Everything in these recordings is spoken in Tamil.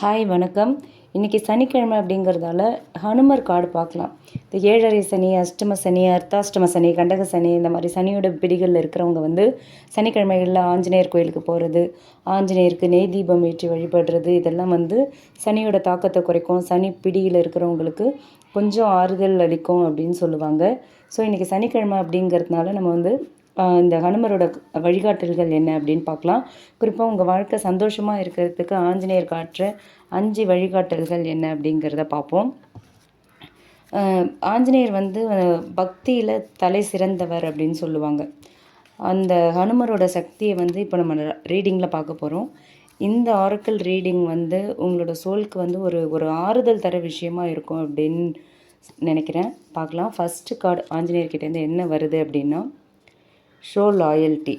ஹாய் வணக்கம். இன்றைக்கி சனிக்கிழமை அப்படிங்கிறதால ஹனுமர் கார்டு பார்க்கலாம். இந்த ஏழரை சனி அஷ்டம சனி அர்த்தாஷ்டம சனி கண்டக சனி இந்த மாதிரி சனியோட பிடிகளில் இருக்கிறவங்க வந்து சனிக்கிழமைகளில் ஆஞ்சநேயர் கோயிலுக்கு போகிறது ஆஞ்சநேயருக்கு நெய் தீபம் ஏற்றி வழிபடுறது இதெல்லாம் வந்து சனியோட தாக்கத்தை குறைக்கும். சனி பிடியில் இருக்கிறவங்களுக்கு கொஞ்சம் ஆறுதல் அளிக்கும் அப்படின்னு சொல்லுவாங்க. ஸோ இன்றைக்கி சனிக்கிழமை அப்படிங்கிறதுனால நம்ம வந்து இந்த ஹனுமரோட வழிகாட்டல்கள் என்ன அப்படின்னு பார்க்கலாம். குறிப்பாக உங்கள் வாழ்க்கை சந்தோஷமாக இருக்கிறதுக்கு ஆஞ்சநேயர் காட்டுற அஞ்சு வழிகாட்டல்கள் என்ன அப்படிங்கிறத பார்ப்போம். ஆஞ்சநேயர் வந்து பக்தியில் தலை சிறந்தவர் அப்படின்னு சொல்லுவாங்க. அந்த ஹனுமரோட சக்தியை வந்து இப்போ நம்ம ரீடிங்கில் பார்க்க போகிறோம் இந்த ஆரக்கிள் ரீடிங் வந்து உங்களோட சோலுக்கு வந்து ஒரு ஒரு ஆறுதல் தர விஷயமா இருக்கும் அப்படின்னு நினைக்கிறேன். பார்க்கலாம். ஃபஸ்ட்டு கார்டு ஆஞ்சநேயர்கிட்டேருந்து என்ன வருது அப்படின்னா ஷோ லாயல்ட்டி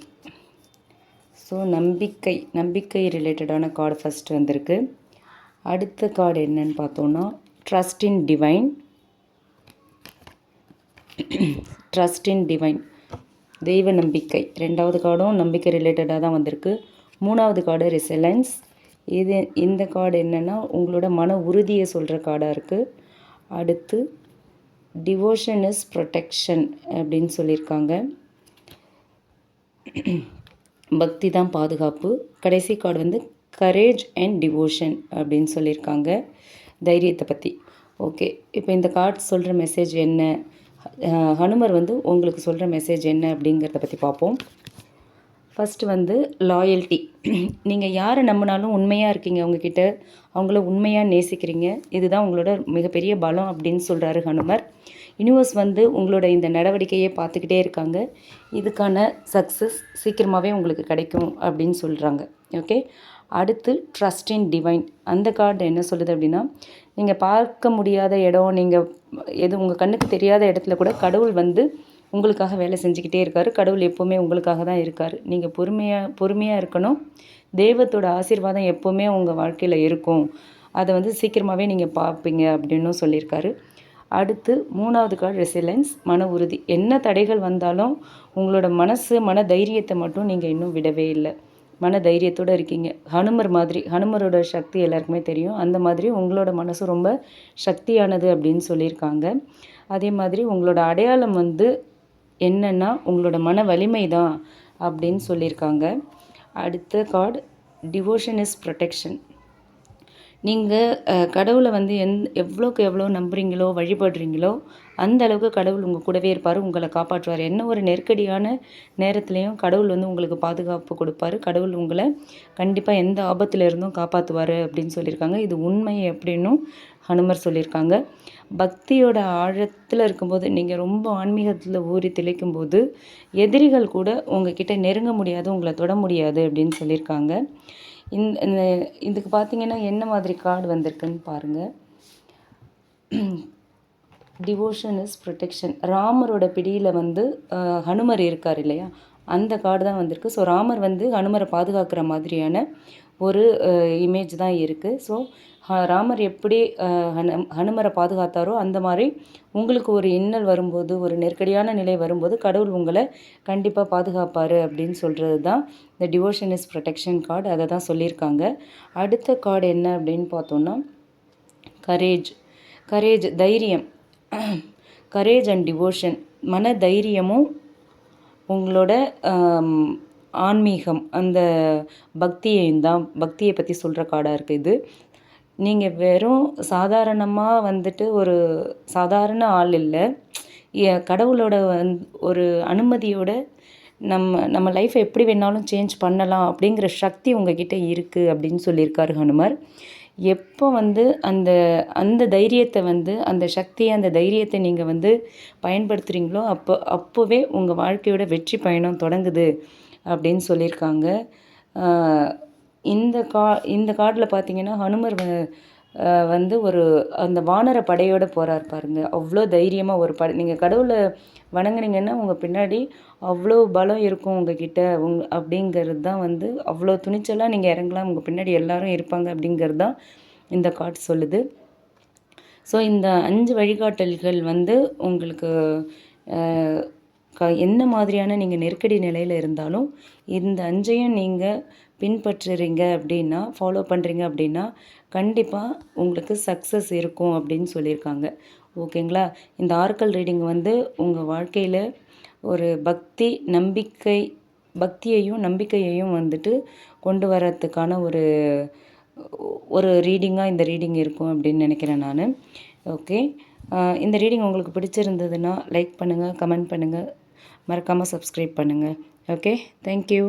ஸோ நம்பிக்கை நம்பிக்கை ரிலேட்டடான கார்டு ஃபஸ்ட் வந்திருக்கு. அடுத்த கார்டு என்னன்னு பார்த்தோன்னா trust in divine trust in divine தெய்வ நம்பிக்கை. ரெண்டாவது கார்டும் நம்பிக்கை ரிலேட்டடாக தான் வந்திருக்கு. மூணாவது கார்டு ரிசலன்ஸ் இது இந்த கார்டு என்னென்னா உங்களோட மன உறுதியை சொல்கிற கார்டாக இருக்குது அடுத்து டிவோஷன் இஸ் ப்ரொடெக்ஷன் அப்படின்னு சொல்லியிருக்காங்க. பக்தி தான் பாதுகாப்பு. கடைசி கார்டு வந்து கரேஜ் அண்ட் டிவோஷன் அப்படின்னு சொல்லியிருக்காங்க. தைரியத்தை பற்றி ஓகே இப்போ இந்த கார்டு சொல்கிற மெசேஜ் என்ன? ஹனுமர் வந்து உங்களுக்கு சொல்கிற மெசேஜ் என்ன அப்படிங்கிறத பற்றி பார்ப்போம். ஃபஸ்ட்டு வந்து லாயல்ட்டி நீங்கள் யாரை நம்பினாலும் உண்மையாக இருக்கீங்க அவங்கக்கிட்ட அவங்கள உண்மையாக நேசிக்கிறீங்க. இதுதான் உங்களோட மிகப்பெரிய பலம் அப்படின்னு சொல்கிறாரு ஹனுமர். யூனிவர்ஸ் வந்து உங்களோட இந்த நடவடிக்கையை பார்த்துக்கிட்டே இருக்காங்க. இதுக்கான சக்ஸஸ் சீக்கிரமாகவே உங்களுக்கு கிடைக்கும் அப்படின்னு சொல்கிறாங்க ஓகே அடுத்து ட்ரஸ்ட் இன் டிவைன் அந்த கார்டு என்ன சொல்லுது அப்படின்னா நீங்கள் பார்க்க முடியாத இடம் நீங்கள் எது உங்கள் கண்ணுக்கு தெரியாத இடத்துல கூட கடவுள் வந்து உங்களுக்காக வேலை செஞ்சுக்கிட்டே இருக்கார். கடவுள் எப்போவுமே உங்களுக்காக தான் இருக்கார். நீங்கள் பொறுமையாக பொறுமையாக இருக்கணும். தெய்வத்தோட ஆசீர்வாதம் எப்போவுமே உங்கள் வாழ்க்கையில் இருக்கும். அதை வந்து சீக்கிரமாகவே நீங்கள் பார்ப்பீங்க அப்படின்னும் சொல்லியிருக்காரு. அடுத்து மூணாவது கார்டு ரெசிலன்ஸ் மன உறுதி. என்ன தடைகள் வந்தாலும் உங்களோட மனசு மன தைரியத்தை மட்டும் நீங்கள் இன்னும் விடவே இல்லை. மன தைரியத்தோடு இருக்கீங்க. ஹனுமர் மாதிரி ஹனுமரோட சக்தி எல்லாருக்குமே தெரியும். அந்த மாதிரி உங்களோட மனசு ரொம்ப சக்தியானது அப்படின்னு சொல்லியிருக்காங்க. அதே மாதிரி உங்களோட அடையாளம் வந்து என்னென்னா உங்களோட மன வலிமை தான் அப்படின்னு சொல்லியிருக்காங்க. அடுத்த கார்டு டிவோஷன் இஸ் ப்ரொடெக்ஷன் நீங்கள் கடவுளை வந்து எந் எவ்வளோக்கு எவ்வளோ நம்புகிறீங்களோ வழிபடுறீங்களோ அந்த அளவுக்கு கடவுள் உங்கள் கூடவே இருப்பார் உங்களை காப்பாற்றுவார். என்ன ஒரு நெருக்கடியான நேரத்துலையும் கடவுள் வந்து உங்களுக்கு பாதுகாப்பு கொடுப்பாரு. கடவுள் உங்களை கண்டிப்பாக எந்த ஆபத்தில் இருந்தும் காப்பாற்றுவார் அப்படின்னு சொல்லியிருக்காங்க. இது உண்மை அப்படின்னும் ஹனுமர் சொல்லியிருக்காங்க. பக்தியோட ஆழத்தில் இருக்கும்போது நீங்கள் ரொம்ப ஆன்மீகத்தில் ஊறி திளைக்கும் போது எதிரிகள் கூட உங்ககிட்ட நெருங்க முடியாது உங்களை தொட முடியாது அப்படின்னு சொல்லியிருக்காங்க. இந்த இதுக்கு பார்த்தீங்கன்னா என்ன மாதிரி கார்டு வந்திருக்குன்னு பாருங்கள் டிவோஷன் இஸ் ப்ரொடெக்ஷன் ராமரோட பிடியில் வந்து ஹனுமர் இருக்கார் இல்லையா? அந்த கார்டு தான் வந்திருக்கு. ஸோ ராமர் வந்து ஹனுமரை பாதுகாக்கிற மாதிரியான ஒரு இமேஜ் தான் இருக்குது ஸோ ராமர் எப்படி ஹனு ஹனுமரை பாதுகாத்தாரோ அந்த மாதிரி உங்களுக்கு ஒரு இன்னல் வரும்போது ஒரு நெருக்கடியான நிலை வரும்போது கடவுள் உங்களை கண்டிப்பாக பாதுகாப்பார் அப்படின்னு சொல்கிறது தான் இந்த டிவோஷன் இஸ் ப்ரொடெக்ஷன் கார்டு அதை தான் சொல்லியிருக்காங்க. அடுத்த கார்டு என்ன அப்படின்னு பார்த்தோன்னா கரேஜ் கரேஜ் தைரியம். கரேஜ் அண்ட் டிவோஷன் மன தைரியமும் உங்களோட ஆன்மீகம் அந்த பக்தியையும் தான் பக்தியை பற்றி சொல்கிற கார்டாக இருக்குது இது. நீங்கள் வெறும் சாதாரணமாக வந்துட்டு ஒரு சாதாரண ஆள் இல்லை. கடவுளோட வந் ஒரு அனுமதியோட நம்ம நம்ம லைஃப்பை எப்படி வேணாலும் சேஞ்ச் பண்ணலாம் அப்படிங்கிற சக்தி உங்ககிட்ட இருக்குது அப்படின்னு சொல்லியிருக்காரு ஹனுமர். எப்போ வந்து அந்த அந்த தைரியத்தை வந்து அந்த சக்தியை அந்த தைரியத்தை நீங்கள் வந்து பயன்படுத்துகிறீங்களோ அப்போ அப்போவே உங்கள் வாழ்க்கையோட வெற்றி பயணம் தொடங்குது. அப்படின்னு சொல்லியிருக்காங்க. இந்த கா இந்த கார்டில் பார்த்தீங்கன்னா ஹனுமர் வந்து ஒரு அந்த வானர படையோட போகிறார் பாருங்க. அவ்வளோ தைரியமாக ஒரு படை. நீங்கள் கடவுளை வணங்குனீங்கன்னா உங்கள் பின்னாடி அவ்வளோ பலம் இருக்கும் உங்ககிட்ட. உங் அப்படிங்கிறது தான் வந்து அவ்வளோ துணிச்சலாக நீங்கள் இறங்கலாம். உங்கள் பின்னாடி எல்லாரும் இருப்பாங்க அப்படிங்கிறது தான் இந்த கார்டு சொல்லுது. ஸோ இந்த அஞ்சு வழிகாட்டல்கள் வந்து உங்களுக்கு க என்ன மாதிரியான நீங்கள் நெருக்கடி நிலையில் இருந்தாலும் இந்த அஞ்சையும் நீங்கள் பின்பற்றுறீங்க அப்படின்னா ஃபாலோ பண்ணுறீங்க அப்படின்னா கண்டிப்பாக உங்களுக்கு சக்ஸஸ் இருக்கும் அப்படின்னு சொல்லியிருக்காங்க. ஓகேங்களா இந்த ஆர்க்கல் ரீடிங் வந்து உங்கள் வாழ்க்கையில் ஒரு பக்தி நம்பிக்கை பக்தியையும் நம்பிக்கையையும் வந்துட்டு கொண்டு வரத்துக்கான ஒரு ஒரு ரீடிங்காக இந்த ரீடிங் இருக்கும் அப்படின்னு நினைக்கிறேன் நான். ஓகே இந்த ரீடிங் உங்களுக்கு பிடிச்சிருந்ததுன்னா லைக் பண்ணுங்கள் கமெண்ட் பண்ணுங்கள் மறக்காமல் சப்ஸ்கிரைப் பண்ணுங்கள் ஓகே தேங்க்யூ